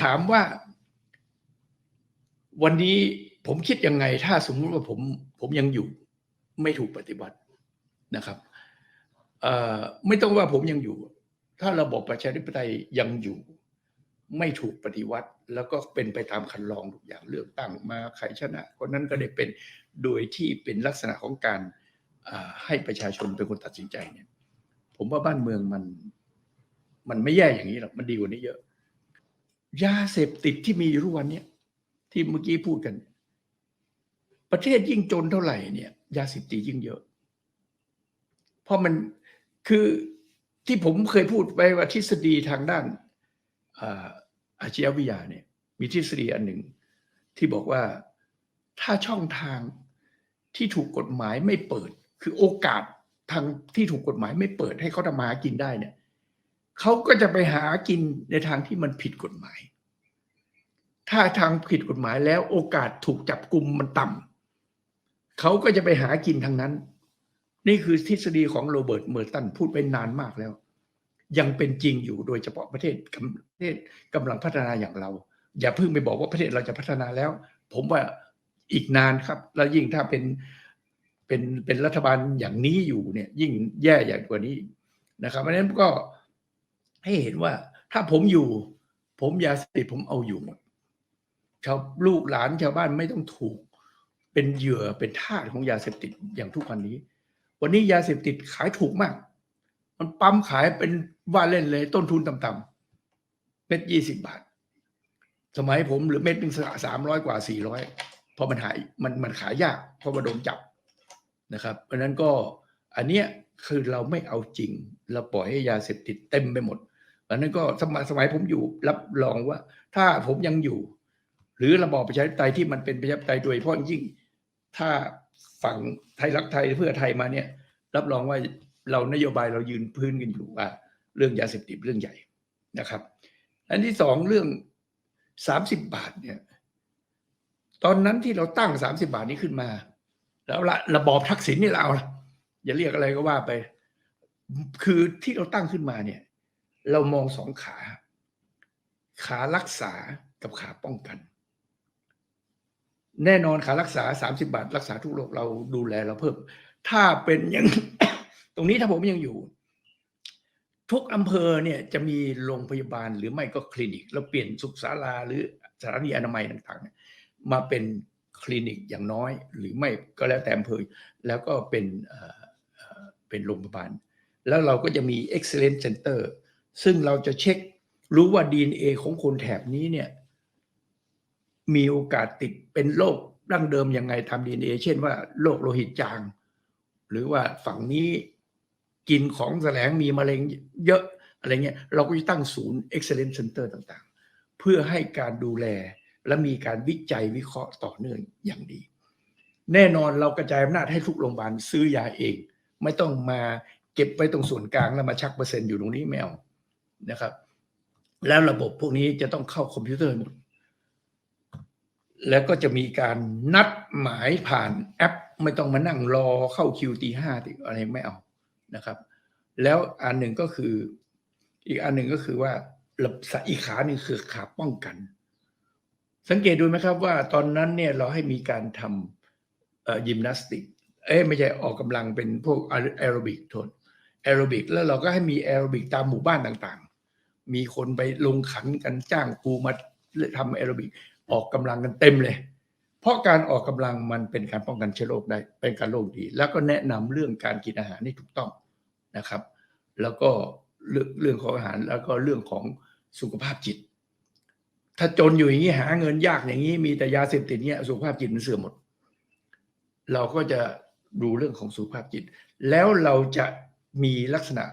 ถามว่า วันนี้ผมคิดยังไง ถ้าสมมุติว่าผมผมยังอยู่ ไม่ถูกปฏิบัตินะครับไม่ต้องว่าผมยังอยู่ ถ้าระบบประชาธิปไตยยังอยู่ ไม่ถูกปฏิวัติ แล้วก็เป็นไปตามคันลองทุกอย่างเลือกตั้งมาใครชนะคนนั้นก็ได้เป็นโดยที่เป็นลักษณะของการให้ประชาชนเป็นคนตัดสินใจเนี่ย ผมว่าบ้านเมืองมัน มันไม่แย่อย่างนี้หรอกมันดีกว่านี้เยอะ ยาเสพติดที่มีอยู่ทุกวันนี้ที่เมื่อกี้พูดกัน ประเทศยิ่งจนเท่าไหร่เนี่ย ยาเสพติดยิ่งเยอะ เพราะมันคือที่ผมเคยพูดไปว่าทฤษฎีทางด้านอาอาชีววิทยาเนี่ย มีทฤษฎีอันหนึ่ง ที่บอกว่าถ้าช่องทางที่ถูกกฎหมายไม่เปิด คือโอกาสทางที่ถูกกฎหมายไม่เปิดให้เขาทำมาหากินได้เนี่ย เขาก็จะไปหากินในทางที่มันผิดกฎหมาย ถ้าทางผิดกฎหมายแล้วโอกาสถูกจับกลุ่มมันต่ำเขาก็จะไปหากินทางนั้น นี่คือทฤษฎีของโรเบิร์ตเมอร์ตันพูดไปนานมากแล้ว ยังเป็นจริงอยู่โดยเฉพาะประเทศกำประเทศกำลังพัฒนาอย่างเรา อย่าเพิ่งไปบอกว่าประเทศเราจะพัฒนาแล้ว ผมว่าอีกนานครับ แล้วยิ่งถ้าเป็นเป็นเป็นรัฐบาลอย่างนี้อยู่เนี่ยยิ่งแย่อย่างกว่านี้นะครับเพราะฉะนั้นก็ ให้เห็นว่า ถ้าผมอยู่ ผมยาเสพติดผมเอาอยู่หมดชาวลูกหลานชาวบ้านไม่ต้องถูก เป็นเหยื่อเป็นทาสของยาเสพติดอย่างทุกวันนี้ วันนี้ยาเสพติดขายถูกมาก มันปั๊มขายเป็นว่าเล่นเลย ต้นทุนต่ำๆเม็ดยี่สิบบาท สมัยผมหรือเม็ดหนึ่งสามร้อยกว่าสี่ร้อยเพราะมันหายมันมันขายยาก เพราะว่าโดนจับนะครับ เพราะฉะนั้นก็อันเนี้ยคือเราไม่เอาจริง เราปล่อยให้ยาเสพติดเต็มไปหมด อันนั้นก็สมัยสมัยผมอยู่รับรองว่า ถ้าผมยังอยู่ หรือระบอบประชาธิปไตยที่มันเป็นประชาธิปไตยโดยเฉพาะยิ่ง ถ้าฝั่งไทยรักไทยเพื่อไทยมาเนี่ย รับรองว่าเรานโยบายเรายืนพื้นกันอยู่ว่าเรื่องยาเสพติดเรื่องใหญ่นะครับ อันที่สองเรื่องสามสิบบาทเนี่ย ตอนนั้นที่เราตั้งสามสิบาทนี้ขึ้นมา แล้วละระบอบทักษิณนี่เราอย่าเรียกอะไรก็ว่าไป คือที่เราตั้งขึ้นมาเนี่ย เรามองสองขา ขารักษากับขาป้องกัน แน่นอนขารักษาสามสิบาท รักษาทุกโรคเราดูแลเราเพิ่ม ถ้าเป็นย่างตรงนี้ถ้าผมยังอยู่ ทุกอำเภอเนี่ยจะมีโรงพยาบาลหรือไม่ก็คลินิก เราเปลี่ยนสุขศาลาหรือสถานีอนามัยต่างๆ มาเป็นคลินิกอย่างน้อย หรือไม่ก็แล้วแต่อำเภอแล้วก็เป็นเป็นโรงพยาบาล แล้วเราก็จะมี excellent center ซึ่งเราจะเช็ครู้ว่า DNA ของคนแถบนี้เนี่ยมีโอกาสติดเป็นโรคดั้งเดิมยังไงทำ DNA เช่นว่าโรคโลหิตจาง หรือว่าฝั่งนี้กินของแสลงมีมะเร็งเยอะอะไรเงี้ยเราก็จะตั้งศูนย์ excellent center ต่างๆ เพื่อให้การดูแลและมีการวิจัยวิเคราะห์ต่อเนื่องอย่างดี แน่นอนเรากระจายอำนาจให้ทุกโรงพยาบาลซื้อยาเอง ไม่ต้องมาเก็บไว้ตรงส่วนกลางแล้วมาชักเปอร์เซ็นต์อยู่ตรงนี้ไม่เอา นะครับ แล้วระบบพวกนี้จะต้องเข้าคอมพิวเตอร์หมด แล้วก็จะมีการนัดหมายผ่านแอป ไม่ต้องมานั่งรอเข้าคิวตีห้าตีอะไรไม่เอานะครับ แล้วอันหนึ่งก็คือ อีกอันหนึ่งก็คือว่าอีกขาหนึ่งคือขาป้องกัน สังเกตดูไหมครับว่าตอนนั้นเนี่ยเราให้มีการทำยิมนาสติกเอ้ไม่ใช่ออกกำลังเป็นพวกแอโรบิกโทนแอโรบิกแล้วเราก็ให้มีแอโรบิกตามหมู่บ้านต่าง มีคนไปลงขันกันจ้างครูมาทำแอโรบิกออกกำลังกันเต็มเลย เพราะการออกกำลังมันเป็นการป้องกันเชื้อโรคได้เป็นการโรคดี แล้วก็แนะนำเรื่องการกินอาหารที่ถูกต้องนะครับ แล้วก็เรื่องเรื่องของอาหารแล้วก็เรื่องของสุขภาพจิต ถ้าจนอยู่อย่างนี้หาเงินยากอย่างนี้มีแต่ยาเสพติดเนี่ยสุขภาพจิตมันเสื่อมหมด เราก็จะดูเรื่องของสุขภาพจิต แล้วเราจะมีลักษณะ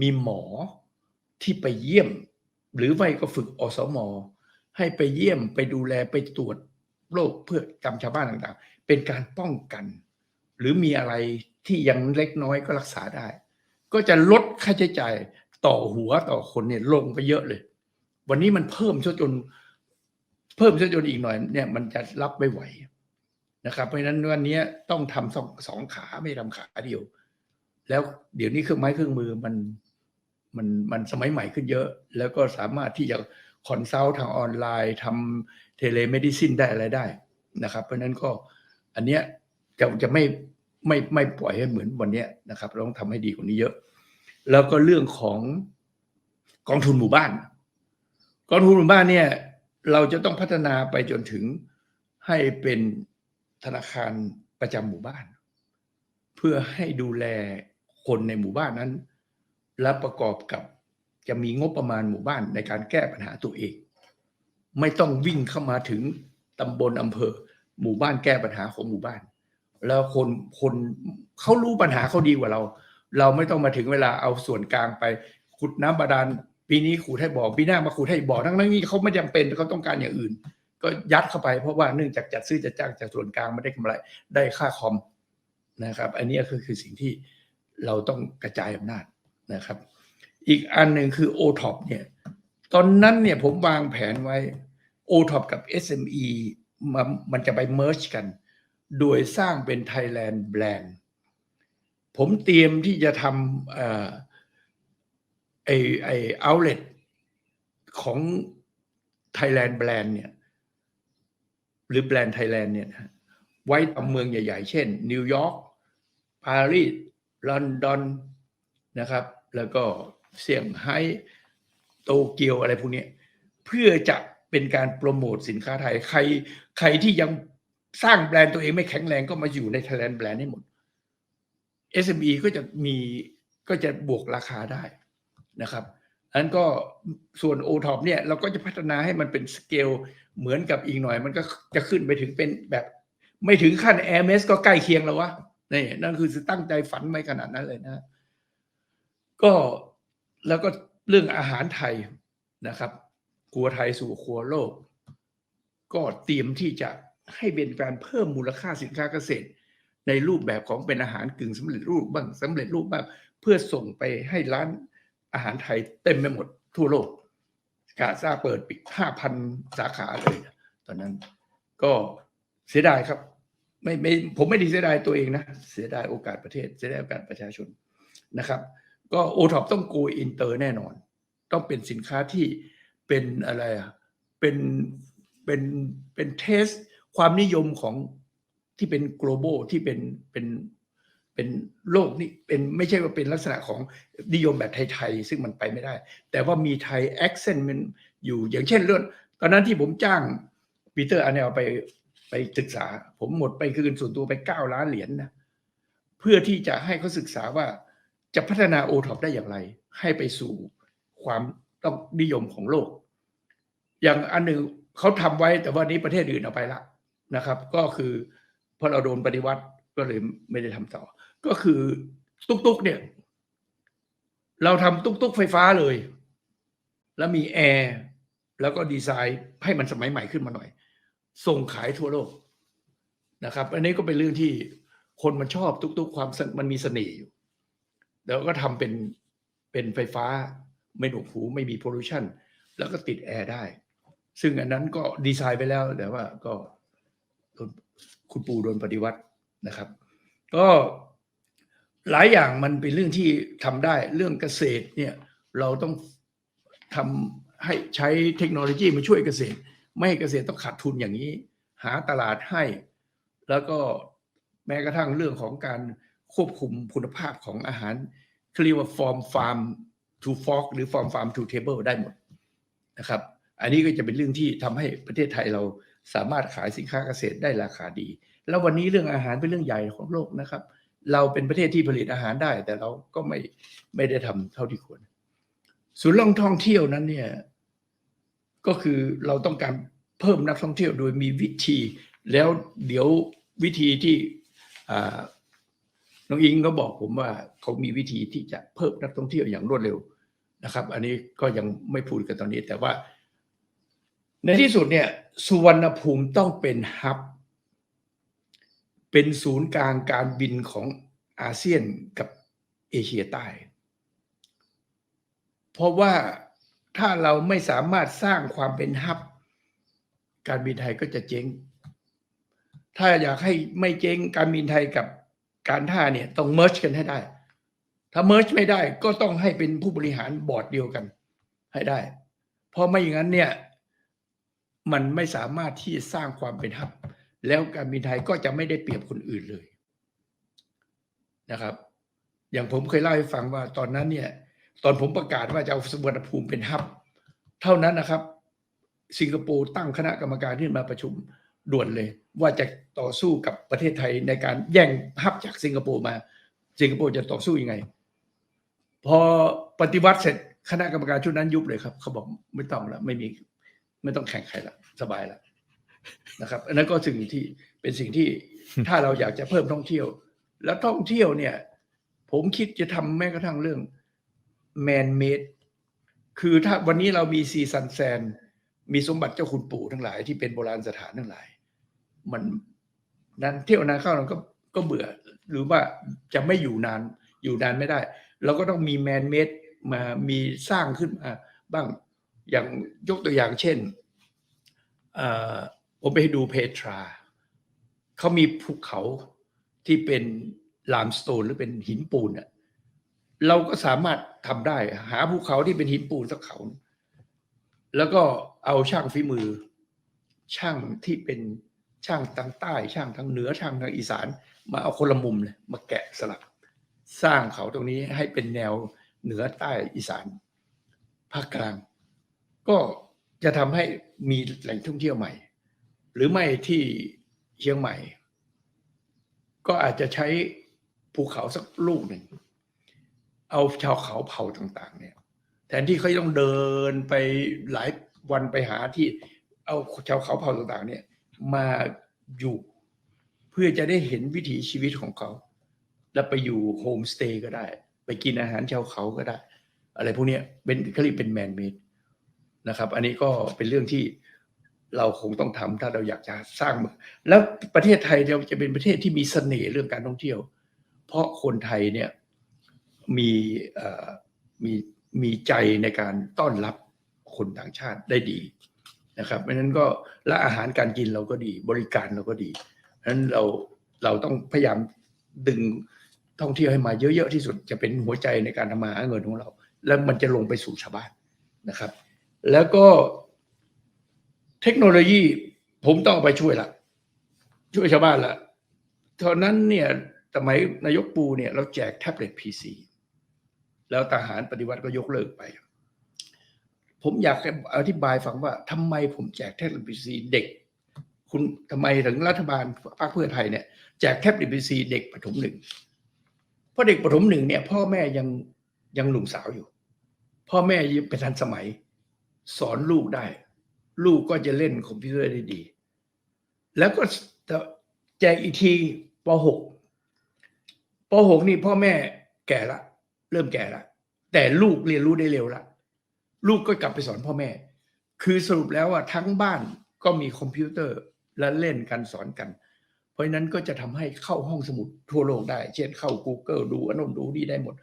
มีหมอ ที่ไปเยี่ยม หรือไม่ก็ฝึกอสมให้ไปเยี่ยมไปดูแลไปตรวจโรคเพื่อกำชาวบ้านต่างๆ เป็นการป้องกัน หรือมีอะไรที่ยังเล็กน้อยก็รักษาได้ ก็จะลดค่าใช้จ่ายต่อหัวต่อคนเนี่ยลงไปเยอะเลย วันนี้มันเพิ่มซะจน เพิ่มซะจนอีกหน่อยเนี่ยมันจะรับไม่ไหวนะครับ เพราะฉะนั้นวันนี้ต้องทำสองสองขาไม่ทำขาเดียว แล้วเดี๋ยวนี้เครื่องไม้เครื่องมือมัน มันมันสมัยใหม่ขึ้นเยอะ แล้วก็สามารถที่จะคอนซัลท์ทางออนไลน์ทำเทเลเมดิซินได้อะไรได้นะครับ เพราะนั้นก็อันเนี้ยจะจะไม่ไม่ไม่ปล่อยให้เหมือนวันเนี้ยนะครับเราต้องทำให้ดีกว่านี้เยอะ แล้วก็เรื่องของกองทุนหมู่บ้าน กองทุนหมู่บ้านเนี่ยเราจะต้องพัฒนาไปจนถึงให้เป็นธนาคารประจำหมู่บ้าน เพื่อให้ดูแลคนในหมู่บ้านนั้น และประกอบกับจะมีงบประมาณหมู่บ้านในการแก้ปัญหาตัวเอง ไม่ต้องวิ่งเข้ามาถึงตำบลอำเภอ หมู่บ้านแก้ปัญหาของหมู่บ้าน แล้วคนคนเขารู้ปัญหาเขาดีกว่าเรา เราไม่ต้องมาถึงเวลาเอาส่วนกลางไปขุดน้ำบาดาลปีนี้ขุดให้บ่อปีหน้ามาขุดให้บ่อทั้งนั้นนี่เขาไม่จำเป็นเขาต้องการอย่างอื่น ก็ยัดเข้าไปเพราะว่าเนื่องจากจัดซื้อจัดจ้างจากส่วนกลางไม่ได้กำไรได้ค่าคอมนะครับ อันนี้ก็คือสิ่งที่เราต้องกระจายอำนาจ นะครับ อีกอันหนึ่งคือ o t o p เนี่ย ตอนนั้นเนี่ยผมวางแผนไว้ o t o p กับ SME มันมันจะไป merge กัน โดยสร้างเป็น Thailand Brand ผมเตรียมที่จะทำเอ่อไอไอ outlet ของ Thailand Brand เนี่ย หรือแบรนด์ไทยแลนด์เนี่ยไว้ตามเมืองใหญ่ ๆ เช่น นิวยอร์กปารีสลอนดอนนะครับ แล้วก็เซี่ยงไฮ้โตเกียวอะไรพวกนี้เพื่อจะเป็นการโปรโมทสินค้าไทย ใครใครที่ยังสร้างแบรนด์ตัวเองไม่แข็งแรงก็มาอยู่ใน Thailand แบรนด์ให้หมด SME ก็จะมีก็จะบวกราคาได้นะครับอันก็ส่วน o t o p เนี่ยเราก็จะพัฒนาให้มันเป็นสเกลเหมือนกับอีกหน่อย มันก็จะขึ้นไปถึงเป็นแบบ ไม่ถึงขั้น Air m s ก็ใกล้เคียงแล้ววะนี่นั่นคือตั้งใจฝันไว้ขนาดนั้นเลยนะ ก็แล้วก็เรื่องอาหารไทยนะครับครัวไทยสู่ครัวโลก ก็เตรียมที่จะให้เป็นการเพิ่มมูลค่าสินค้าเกษตร ในรูปแบบของเป็นอาหารกึ่งสำเร็จรูปบ้างสำเร็จรูปบ้างเพื่อส่งไปให้ร้านอาหารไทยเต็มไปหมดทั่วโลกกาซาเปิดปิดห้าพันสาขาเลย ตอนนั้นก็เสียดายครับ ไม่ไม่ผมไม่ได้เสียดายตัวเองนะ เสียดายโอกาสประเทศ เสียดายโอกาสประชาชนนะครับ ก็โอท็อปต้องโกอินเตอร์แน่นอน ต้องเป็นสินค้าที่เป็นอะไรอะเป็นเป็นเป็นเทสความนิยมของที่เป็น global ที่เป็นเป็นเป็นโลกนี่เป็นไม่ใช่ว่าเป็นลักษณะของนิยมแบบไทยๆซึ่งมันไปไม่ได้ แต่ว่ามีไทยแอคเซนต์มันอยู่อย่างเช่นเรื่องตอนนั้นที่ผมจ้างปีเตอร์อันเนลไปไปศึกษา ผมหมดไปคืนส่วนตัวไปเก้าล้านเหรียญนนะเพื่อที่จะให้เขาศึกษาว่า จะพัฒนาโอท็อปได้อย่างไร ให้ไปสู่ความต้องนิยมของโลก อย่างอันหนึ่งเขาทำไว้แต่ว่านี้ประเทศอื่นเอาไปละนะครับ ก็คือพอเราโดนปฏิวัติก็เลยไม่ได้ทำต่อ ก็คือตุกๆเนี่ย เราทำตุกๆไฟฟ้าเลย แล้วมีแอร์แล้วก็ดีไซน์ให้มันสมัยใหม่ขึ้นมาหน่อย ส่งขายทั่วโลกนะครับ อันนี้ก็เป็นเรื่องที่คนมันชอบตุกๆความมันมีเสน่ห์อยู่ แล้วก็ทำเป็นเป็นไฟฟ้าไม่หนวกหูไม่มีพ o l ูชันแล้วก็ติดแอร์ได้ ซึ่งอันนั้นก็ดีไซน์ไปแล้วแต่ว่าก็คุณปู่โดนปฏิวัตินะครับ ก็หลายอย่างมันเป็นเรื่องที่ทำได้เรื่องเกษตรเนี่ยเราต้องทำให้ใช้เทคโนโลยีมาช่วยเกษตร ไม่ให้เกษตรต้องขาดทุนอย่างนี้ หาตลาดให้ แล้วก็แม้กระทั่งเรื่องของการ ควบคุมคุณภาพของอาหารเรียกว่า from farm to fork หรือ from farm to table ได้หมดนะครับ อันนี้ก็จะเป็นเรื่องที่ทำให้ประเทศไทยเราสามารถขายสินค้าเกษตรได้ราคาดี แล้ววันนี้เรื่องอาหารเป็นเรื่องใหญ่ของโลกนะครับ เราเป็นประเทศที่ผลิตอาหารได้ แต่เราก็ไม่ไม่ได้ทำเท่าที่ควรศูนย์ล่องท่องเที่ยวนั้นเนี่ยก็คือเราต้องการเพิ่มนักท่องเที่ยวโดยมีวิธี แล้วเดี๋ยววิธีที่ น้องอิงก็บอกผมว่าเขามีวิธีที่จะเพิ่มนักท่องเที่ยวอย่างรวดเร็วนะครับ อันนี้ก็ยังไม่พูดกันตอนนี้ แต่ว่า ในที่สุดเนี่ย สุวรรณภูมิต้องเป็นฮับ เป็นศูนย์กลางการบินของอาเซียนกับเอเชียใต้ เพราะว่าถ้าเราไม่สามารถสร้างความเป็นฮับ การบินไทยก็จะเจ๊ง ถ้าอยากให้ไม่เจ๊งการบินไทยกับ การท่าเนี่ยต้องเมิร์ชกันให้ได้ ถ้าเมิร์ชไม่ได้ก็ต้องให้เป็นผู้บริหารบอร์ดเดียวกันให้ได้ เพราะไม่อย่างนั้นเนี่ยมันไม่สามารถที่จะสร้างความเป็นฮับ แล้วการบินไทยก็จะไม่ได้เปรียบคนอื่นเลยนะครับ อย่างผมเคยเล่าให้ฟังว่าตอนนั้นเนี่ย ตอนผมประกาศว่าจะเอาสุวรรณภูมิเป็นฮับ เท่านั้นนะครับ สิงคโปร์ตั้งคณะกรรมการขึ้นมาประชุม ด่วนเลยว่าจะต่อสู้กับประเทศไทยในการแย่งฮับจากสิงคโปร์มา สิงคโปร์จะต่อสู้ยังไง พอปฏิวัติเสร็จคณะกรรมการชุดนั้นยุบเลยครับ เขาบอกไม่ต้องแล้วไม่มีไม่ต้องแข่งใครละสบายแล้วนะครับ อันนั้นก็สิ่งที่เป็นสิ่งที่ถ้าเราอยากจะเพิ่มท่องเที่ยว แล้วท่องเที่ยวเนี่ย ผมคิดจะทำแม้กระทั่งเรื่องแมนเมดคือถ้าวันนี้เรามีซีซันแซนมีสมบัติเจ้าคุณปู่ทั้งหลายที่เป็นโบราณสถานทั้งหลาย มันนั้นเที่ยวนานเข้าเราก็ก็เบื่อ หรือว่าจะไม่อยู่นานอยู่นานไม่ได้ เราก็ต้องมีแมนเมดมามีสร้างขึ้นมาบ้างอย่างยกตัวอย่างเช่นผมไปดูเพทราเขามีภูเขาที่เป็นลามสโตนหรือเป็นหินปูนอะเราก็สามารถทำได้ หาภูเขาที่เป็นหินปูนสักเขา แล้วก็เอาช่างฝีมือ ช่างที่เป็น ช่างทางใต้ ช่างทางเหนือช่างทางอีสาน มาเอาคนละมุมเลยมาแกะสลัก สร้างเขาตรงนี้ให้เป็นแนวเหนือใต้อีสานภาคกลาง ก็จะทำให้มีแหล่งท่องเที่ยวใหม่ หรือไม่ที่เชียงใหม่ ก็อาจจะใช้ภูเขาสักลูกหนึ่ง เอาชาวเขาเผ่าต่าง ๆ เนี่ยแทนที่เขาต้องเดินไปหลายวันไปหาที่เอาชาวเขาเผ่าต่าง ๆ เนี่ย มาอยู่ เพื่อจะได้เห็นวิถีชีวิตของเขา แล้วไปอยู่โฮมสเตย์ก็ได้ ไปกินอาหารชาวเขาก็ได้ อะไรพวกนี้เป็นเขาเรียกเป็นแมนเมดนะครับ อันนี้ก็เป็นเรื่องที่เราคงต้องทำถ้าเราอยากจะสร้างเมืองแล้วประเทศไทยเราจะเป็นประเทศที่มีเสน่ห์เรื่องการท่องเที่ยว เพราะคนไทยเนี่ยมีมีมีใจในการต้อนรับคนต่างชาติได้ดี นะครับเพราะนั้นก็และอาหารการกินเราก็ดี บริการเราก็ดีเพราะนั้นเราเราต้องพยายามดึงท่องเที่ยวให้มาเยอะๆที่สุดจะเป็นหัวใจในการทำมาหาเงินของเรา แล้วมันจะลงไปสู่ชาวบ้านนะครับ แล้วก็เทคโนโลยีผมต้องไปช่วยละช่วยชาวบ้านละตอนนั้นเนี่ยสมัยนายกปูเนี่ยเราแจกแท็บเล็ตพีซีแล้วทหารปฏิวัติก็ยกเลิกไป ผมอยากอธิบายฟังว่าทำไมผมแจกแท็บเล็ตพีซีเด็ก คุณทำไมถึงรัฐบาลพรรคเพื่อไทยเนี่ยแจกแท็บเล็ตพีซีเด็กประถมหนึ่งเพราะเด็กประถมหนึ่งเนี่ยพ่อแม่ยังยังหนุ่มสาวอยู่ พ่อแม่ยังเป็นทันสมัย สอนลูกได้ ลูกก็จะเล่นคอมพิวเตอร์ได้ดี แล้วก็แจกอีกทีป .6 ป .6 นี่พ่อแม่แก่ละ เริ่มแก่ละ แต่ลูกเรียนรู้ได้เร็วละ ลูกก็กลับไปสอนพ่อแม่ คือสรุปแล้วว่าทั้งบ้านก็มีคอมพิวเตอร์และเล่นกันสอนกัน เพราะนั้นก็จะทำให้เข้าห้องสมุดทั่วโลกได้ เช่นเข้า Google ดูอนนนดูนี่ได้หมด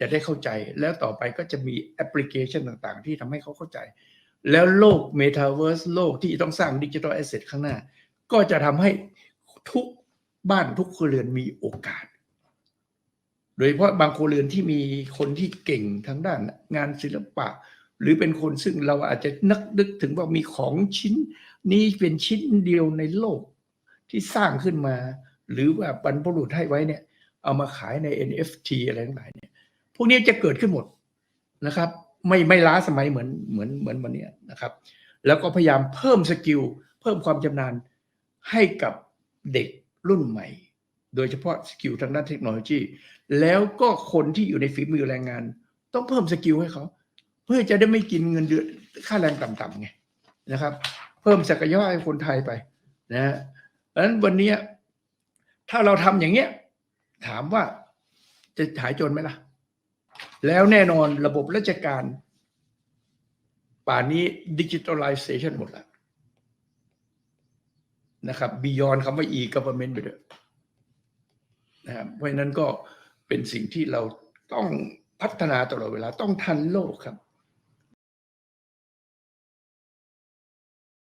จะได้เข้าใจแล้วต่อไปก็จะมีแอปพลิเคชันต่างๆ ที่ทำให้เขาเข้าใจ แล้วโลกเมตาเวิร์สโลกที่ต้องสร้างดิจิทัลแอสเซทข้างหน้า ก็จะทำให้ทุกบ้านทุกครัวเรือนมีโอกาส โดยเฉพาะบางครัวเรือนที่มีคนที่เก่งทางด้านงานศิลปะ หรือเป็นคนซึ่งเราอาจจะนึกนึกถึงว่ามีของชิ้น นี้เป็นชิ้นเดียวในโลกที่สร้างขึ้นมา หรือว่าบรรพบุรุษให้ไว้เนี่ยเอามาขายใน NFT อะไรทั้งหลายเนี่ยพวกนี้จะเกิดขึ้นหมดนะครับ ไม่ไม่ล้าสมัยเหมือนเหมือนเหมือนวันนี้นะครับ แล้วก็พยายามเพิ่มสกิลเพิ่มความชำนาญให้กับเด็กรุ่นใหม่ โดยเฉพาะสกิลทางด้านเทคโนโลยี แล้วก็คนที่อยู่ในฝีมือแรงงาน ต้องเพิ่มสกิลให้เขา พื่อจะได้ไม่กินเงินเดือนค่าแรงต่ำๆไงนะครับ เพิ่มศักยภาพให้คนไทยไปนะเพราะฉะนั้นวันนี้ถ้าเราทำอย่างเงี้ย ถามว่าจะหายจนไหมล่ะ แล้วแน่นอนระบบราชการ ป่านนี้ดิจิทัลไลเซชันหมดแล้วนะครับบียอนคำว่า e-government ไปด้วยนะครับเพราะฉะนั้นก็เป็นสิ่งที่เราต้องพัฒนาตลอดเวลาต้องทันโลกครับ